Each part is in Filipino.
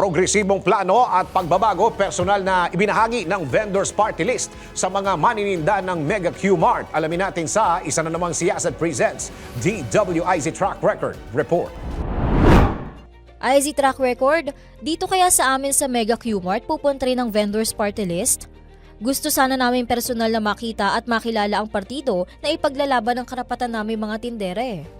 progresibong plano at pagbabago personal na ibinahagi ng vendors party list sa mga manininda ng Mega Q Mart. Alamin natin sa isa na namang Siyasat Presents DWIZ Track Record Report. IZ track record, dito kaya sa amin sa Mega Qmart pupunta rin ang vendors party list? Gusto sana namin personal na makita at makilala ang partido na ipaglalaban ng karapatan namin mga tindere.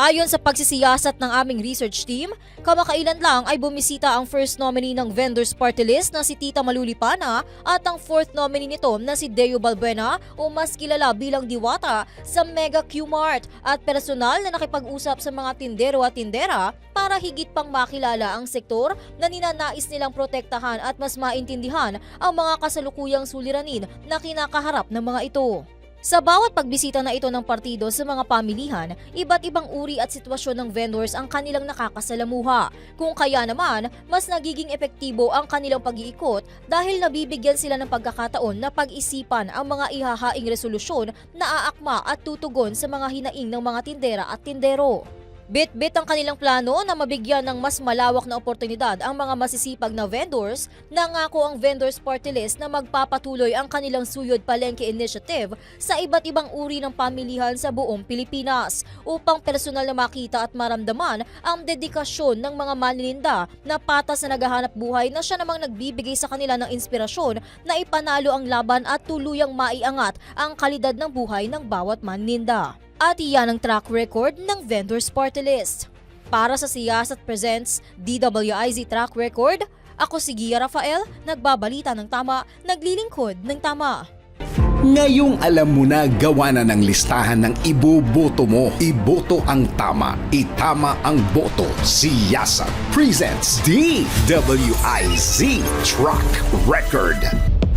Ayon sa pagsisiyasat ng aming research team, kamakailan lang ay bumisita ang first nominee ng vendors party list na si Tita Malulipana at ang fourth nominee nito na si Deo Balbuena o mas kilala bilang Diwata sa Mega Q-Mart at personal na nakipag-usap sa mga tindero at tindera para higit pang makilala ang sektor na ninanais nilang protektahan at mas maintindihan ang mga kasalukuyang suliranin na kinakaharap ng mga ito. Sa bawat pagbisita na ito ng partido sa mga pamilihan, iba't ibang uri at sitwasyon ng vendors ang kanilang nakakasalamuha. Kung kaya naman, mas nagiging epektibo ang kanilang pag-iikot dahil nabibigyan sila ng pagkakataon na pag-isipan ang mga ihahaing resolusyon na aakma at tutugon sa mga hinaing ng mga tindera at tindero. Bit-bit ang kanilang plano na mabigyan ng mas malawak na oportunidad ang mga masisipag na vendors. Nangako ang vendors party list na magpapatuloy ang kanilang Suyod Palengke Initiative sa iba't ibang uri ng pamilihan sa buong Pilipinas upang personal na makita at maramdaman ang dedikasyon ng mga manininda na patas na naghahanap buhay na siya namang nagbibigay sa kanila ng inspirasyon na ipanalo ang laban at tuluyang maiangat ang kalidad ng buhay ng bawat manininda. At iyan ang track record ng Vendors Party List. Para sa Siyasat Presents DWIZ Track Record, ako si Gia Rafael, nagbabalita ng tama, naglilingkod ng tama. Ngayong alam mo na gawa na ng listahan ng iboboto mo. Iboto ang tama, itama ang boto. Siyasat presents DWIZ Track Record.